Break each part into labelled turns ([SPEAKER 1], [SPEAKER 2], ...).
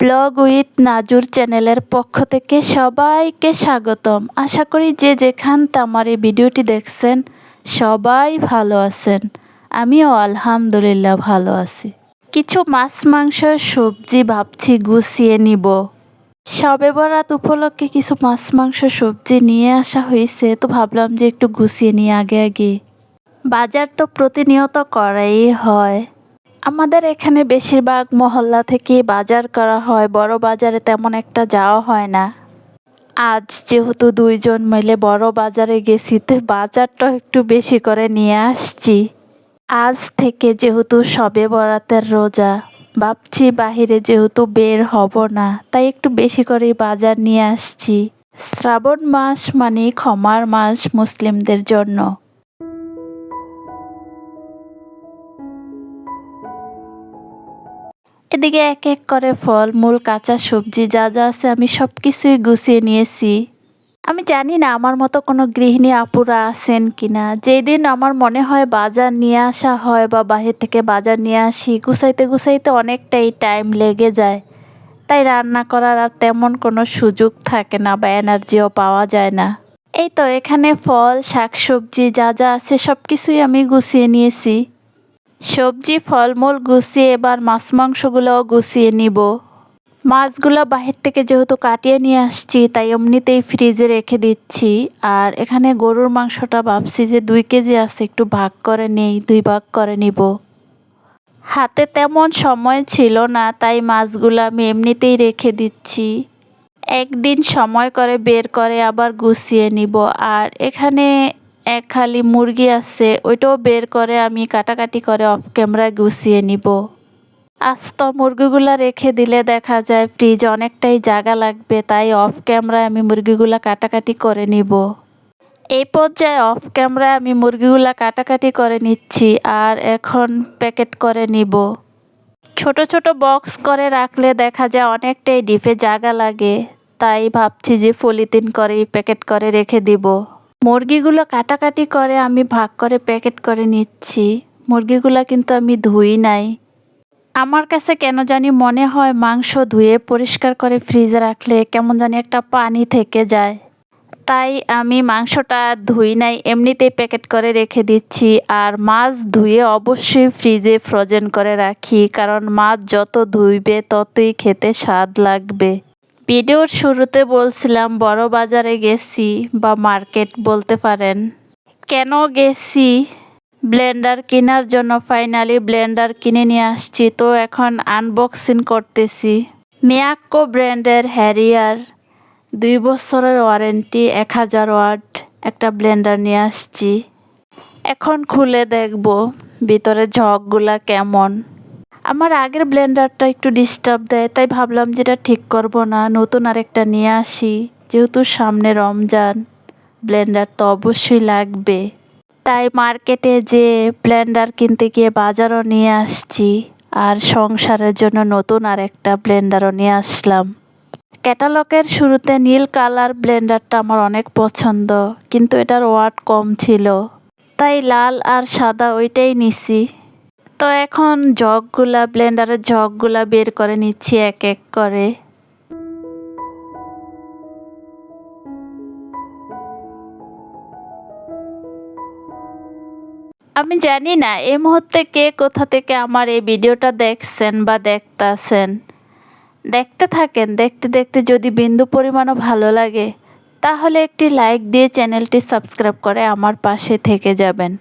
[SPEAKER 1] Blog with নাজুর চ্যানেলের পক্ষ থেকে সবাইকে স্বাগতম। আশা করি যে যেখান আমার এই ভিডিওটি দেখছেন, সবাই ভালো আছেন। আমিও আলহামদুলিল্লাহ ভালো আছি। কিছু মাছ, মাংস, সবজি ভাবছি গুছিয়ে নিব। সবে বরাত উপলক্ষে কিছু মাছ, মাংস, সবজি নিয়ে আসা হয়েছে, তো ভাবলাম যে একটু গুছিয়ে নিয়ে আগে আগে। বাজার তো প্রতিনিয়ত করাই হয়। আমাদের এখানে বেশিরভাগ মহল্লা থেকে বাজার করা হয়, বড় বাজারে তেমন একটা যাওয়া হয় না। আজ যেহেতু দুইজন মিলে বড় বাজারে গেছি, তো বাজারটা একটু বেশি করে নিয়ে আসছি। আজ থেকে যেহেতু সবে বরাতের রোজা, ভাবছি বাহিরে যেহেতু বের হব না, তাই একটু বেশি করে বাজার নিয়ে আসছি। শ্রাবণ মাস মানে ক্ষমার মাস মুসলিমদের জন্য। এদিকে এক এক করে ফল, মূল, কাঁচা সবজি, যা যা আছে আমি সব কিছুই গুছিয়ে নিয়েছি। আমি জানি না আমার মতো কোনো গৃহিণী আপুরা আছেন কিনা। যেই দিন আমার মনে হয় বাজার নিয়ে আসা হয় বা বাহির থেকে বাজার নিয়ে আসি, গুছাইতে গুছাইতে অনেকটাই টাইম লেগে যায়। তাই রান্না করার আর তেমন কোনো সুযোগ থাকে না বা এনার্জিও পাওয়া যায় না। এই তো এখানে ফল, শাকসবজি, যা যা আছে সব কিছুই আমি গুছিয়ে নিয়েছি। সবজি, ফলমূল গুছিয়ে এবার মাছ মাংসগুলোও গুছিয়ে নিব। মাছগুলো বাহির থেকে যেহেতু কাটিয়ে নিয়ে আসছি, তাই এমনিতেই ফ্রিজে রেখে দিচ্ছি। আর এখানে গরুর মাংসটা ভাবছি যে দুই কেজি আছে, একটু ভাগ করে নেই, দুই ভাগ করে নিব। হাতে তেমন সময় ছিল না, তাই মাছগুলো আমি এমনিতেই রেখে দিচ্ছি। একদিন সময় করে বের করে আবার গুছিয়ে নিব। আর এখানে এক খালি মুরগি আছে, ওইটাও বের করে আমি কাটাকাটি করে অফ ক্যামেরায় গুছিয়ে নিব। আস্ত মুরগিগুলা রেখে দিলে দেখা যায় ফ্রিজে অনেকটাই জায়গা লাগবে, তাই অফ ক্যামেরায় আমি মুরগিগুলা কাটাকাটি করে নিব। এই পর্যায়ে অফ ক্যামেরায় আমি মুরগিগুলা কাটাকাটি করে নিচ্ছি আর এখন প্যাকেট করে নিব। ছোট ছোট বক্স করে রাখলে দেখা যায় অনেকটাই ডিপে জায়গা লাগে, তাই ভাবছি যে পলিথিন করে প্যাকেট করে রেখে দিব। মুরগিগুলো কাটাকাটি করে, আমি ভাগ করে প্যাকেট করে নিচ্ছি। মুরগিগুলো কিন্তু আমি ধুই নাই। আমার কাছে কেন জানি মনে হয় মাংস ধুয়ে পরিষ্কার করে ফ্রিজে রাখলে কেমন জানি একটা পানি থেকে যায়। তাই আমি মাংসটা ধুই নাই, এমনিতেই প্যাকেট করে রেখে দিচ্ছি। আর মাছ ধুয়ে অবশ্যই ফ্রিজে ফ্রোজেন করে রাখি, কারণ মাছ যত ধুইবে ততই খেতে স্বাদ লাগবে। ভিডিওর শুরুতে বলছিলাম, বড় বাজারে গেছি বা মার্কেট বলতে পারেন। কেন গেছি? ব্লেন্ডার কেনার জন্য ফাইনালি ব্লেন্ডার কিনে নিয়ে আসছি, তো এখন আনবক্সিং করতেছি। মিয়াক্কো ব্র্যান্ডের হ্যারিয়ার, দুই বছরের ওয়ারেন্টি, এক হাজার ওয়াট একটা ব্লেন্ডার নিয়ে আসছি। এখন খুলে দেখব ভিতরে ঝকগুলা কেমন। আমার আগের ব্লেন্ডারটা একটু ডিস্টার্ব দেয়, তাই ভাবলাম যেটা ঠিক করব না, নতুন আরেকটা নিয়ে আসি। যেহেতু সামনে রমজান, ব্লেন্ডার তো অবশ্যই লাগবে। তাই মার্কেটে যে ব্লেন্ডার কিনতে গিয়ে বাজারও নিয়ে আসছি, আর সংসারের জন্য নতুন আর একটা ব্লেন্ডারও নিয়ে আসলাম। ক্যাটালগের শুরুতে নীল কালার ব্লেন্ডারটা আমার অনেক পছন্দ, কিন্তু এটার ওয়াট কম ছিল। তাই লাল আর সাদা ওইটাই নিছি। তো এখন জগগুলা, ব্লেন্ডারের জগগুলা বের করে নিচ্ছি এক এক করে। আমি জানি না, এই মুহূর্তে কে কোথা থেকে আমার এই ভিডিওটা দেখছেন বা দেখতাছেন। দেখতে থাকেন, দেখতে দেখতে যদি বিন্দু পরিমাণও ভালো লাগে, তাহলে একটি লাইক দিয়ে চ্যানেলটি সাবস্ক্রাইব করে আমার পাশে থেকে যাবেন।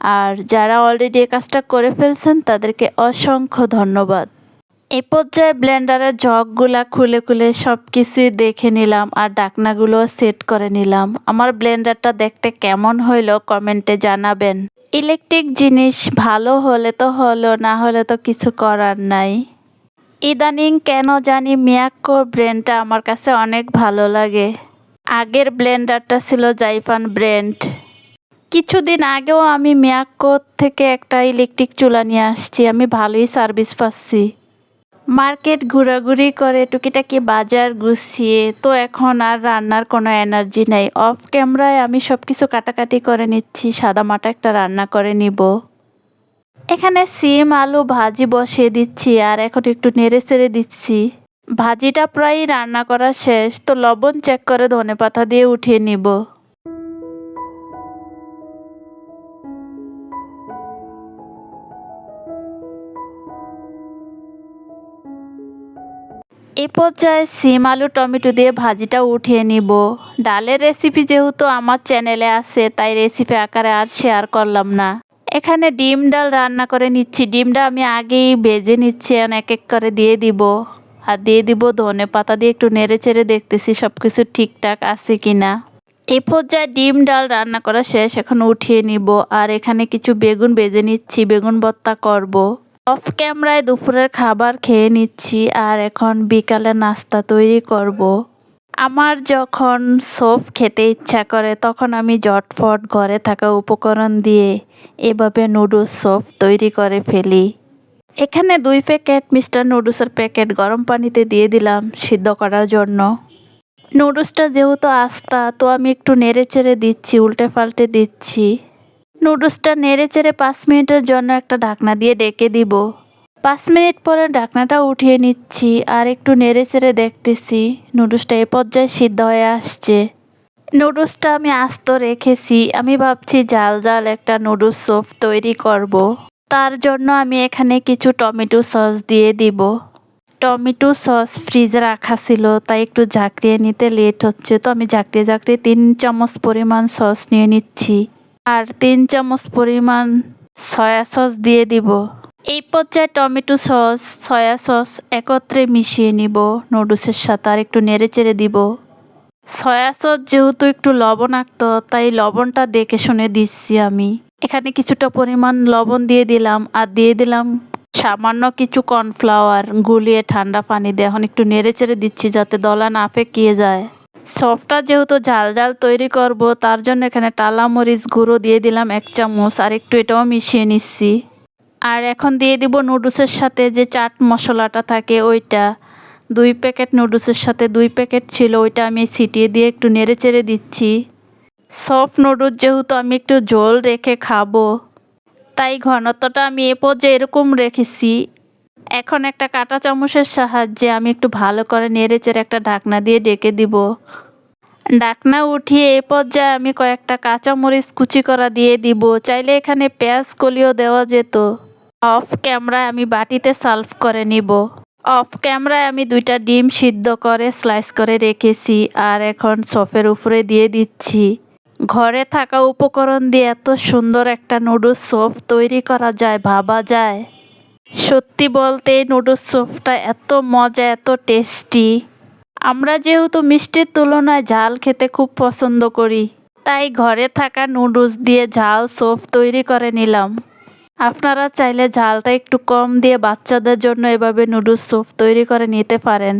[SPEAKER 1] আর যারা অলরেডি এই কাজটা করে ফেলছেন, তাদেরকে অসংখ্য ধন্যবাদ। এ পর্যায়ে ব্লেন্ডারের জগগুলা খুলে খুলে সব কিছুই দেখে নিলাম আর ডাকনাগুলো সেট করে নিলাম। আমার ব্লেন্ডারটা দেখতে কেমন হইল কমেন্টে জানাবেন। ইলেকট্রিক জিনিস ভালো হলে তো হলো, না হলে তো কিছু করার নাই। ইদানিং কেন জানি মিয়াক্কো ব্র্যান্ডটা আমার কাছে অনেক ভালো লাগে। আগের ব্লেন্ডারটা ছিল জাইফান ব্র্যান্ড কিছুদিন আগেও আমি মিয়াক্কো থেকে একটা ইলেকট্রিক চুলা নিয়ে আসছি, আমি ভালোই সার্ভিস পাচ্ছি। মার্কেট ঘোরাঘুরি করে টুকিটাকি বাজার গুছিয়ে, তো এখন আর রান্নার কোনো এনার্জি নেই। অফ ক্যামেরায় আমি সব কিছু কাটাকাটি করে নিচ্ছি, সাদা মাটা একটা রান্না করে নিব। এখানে সিম, আলু, ভাজি বসিয়ে দিচ্ছি, আর এখন একটু নেড়ে চেড়ে দিচ্ছি। ভাজিটা প্রায় রান্না করা শেষ, তো লবণ চেক করে ধনে পাতা দিয়ে উঠিয়ে নিব। এ পর্যায়ে সিম, আলু, টমেটো দিয়ে ভাজিটা উঠিয়ে নিব। ডালের রেসিপি যেহেতু আমার চ্যানেলে আছে, তাই রেসিপি আকারে আর শেয়ার করলাম না। এখানে ডিম ডাল রান্না করে নিচ্ছি। ডিমটা আমি আগেই ভেজে নিচ্ছি আর এক এক করে দিয়ে দিব। আর দিয়ে দিব ধনে পাতা দিয়ে একটু নেড়ে চেড়ে দেখতেছি সব কিছু ঠিকঠাক আছে কি না এই পর্যায়ে ডিম ডাল রান্না করা শেষ, এখন উঠিয়ে নিব। আর এখানে কিছু বেগুন ভেজে নিচ্ছি, বেগুন ভর্তা করব। অফ ক্যামেরায় দুপুরের খাবার খেয়ে নিচ্ছি আর এখন বিকালে নাস্তা তৈরি করব। আমার যখন সোপ খেতে ইচ্ছা করে, তখন আমি জটফট ঘরে থাকা উপকরণ দিয়ে এভাবে নুডলস সোপ তৈরি করে ফেলি। এখানে দুই প্যাকেট মিস্টার নুডলসের প্যাকেট গরম পানিতে দিয়ে দিলাম সিদ্ধ করার জন্য। নুডলসটা যেহেতু আস্তা, তো আমি একটু নেড়ে চেড়ে দিচ্ছি, উল্টে পাল্টে দিচ্ছি। নুডলসটা নেড়ে চেড়ে পাঁচ মিনিটের জন্য একটা ঢাকনা দিয়ে ডেকে দিব। পাঁচ মিনিট পরে ঢাকনাটা উঠিয়ে নিচ্ছি আর একটু নেড়ে চেড়ে দেখতেছি নুডলসটা এ পর্যায়ে সিদ্ধ হয়ে আসছে। নুডলসটা আমি আস্ত রেখেছি, আমি ভাবছি জাল জাল একটা নুডলস স্যুপ তৈরি করব। তার জন্য আমি এখানে কিছু টমেটো সস দিয়ে দিব। টমেটো সস ফ্রিজে রাখা ছিল, তাই একটু ঝাঁকড়িয়ে নিতে লেট হচ্ছে, তো আমি ঝাঁকড়িয়ে ঝাঁকড়িয়ে তিন চামচ পরিমাণ সস নিয়ে নিচ্ছি। আর তিন চামচ পরিমাণ সয়া সস দিয়ে দিব। এই পর্যায়ে টমেটো সস, সয়া সস একত্রে মিশিয়ে নিব। নুডলসের সাথে আর একটু নেড়ে চেড়ে দিব। সয়া সস যেহেতু একটু লবণাক্ত, তাই লবণটা দেখে শুনে দিচ্ছি আমি। এখানে কিছুটা পরিমাণ লবণ দিয়ে দিলাম আর দিয়ে দিলাম সামান্য কিছু কর্নফ্লাওয়ার। গুলিয়ে ঠান্ডা পানি দিয়ে এখন একটু নেড়ে চেড়ে দিচ্ছি যাতে দলা না ফেঁকিয়ে যায়। সফটটা যেহেতু ঝাল ঝাল তৈরি করব, তার জন্য এখানে টালা মরিচ গুঁড়ো দিয়ে দিলাম এক চামচ, আর একটু এটাও মিশিয়ে নিচ্ছি। আর এখন দিয়ে দিব নুডলসের সাথে যে চাট মশলাটা থাকে ওইটা। দুই প্যাকেট নুডলসের সাথে দুই প্যাকেট ছিল, ওইটা আমি ছিটিয়ে দিয়ে একটু নেড়ে চেড়ে দিচ্ছি। সফট নুডলস যেহেতু আমি একটু জল রেখে খাব, তাই ঘনত্বটা আমি এ পর্যায়ে এরকম রেখেছি। এখন একটা কাঁটা চামচের সাহায্যে আমি একটু ভালো করে নেড়ে চেড়ে একটা ঢাকনা দিয়ে ডেকে দিব। ঢাকনা উঠিয়ে এ পর্যায়ে আমি কয়েকটা কাঁচামরিচ কুচি করা দিয়ে দিব। চাইলে এখানে পেঁয়াজ কলিও দেওয়া যেত। অফ ক্যামেরায় আমি বাটিতে সার্ভ করে নিব। অফ ক্যামেরায় আমি দুইটা ডিম সিদ্ধ করে স্লাইস করে রেখেছি আর এখন সফের উপরে দিয়ে দিচ্ছি। ঘরে থাকা উপকরণ দিয়ে এত সুন্দর একটা নুডলস সোপ তৈরি করা যায়, ভাবা যায়। সত্যি বলতে নুডলস স্যুপটা এত মজা, এত টেস্টি আমরা যেহেতু মিষ্টির তুলনায় ঝাল খেতে খুব পছন্দ করি, তাই ঘরে থাকা নুডলস দিয়ে ঝাল স্যুপ তৈরি করে নিলাম। আপনারা চাইলে ঝালটা একটু কম দিয়ে বাচ্চাদের জন্য এভাবে নুডলস স্যুপ তৈরি করে নিতে পারেন।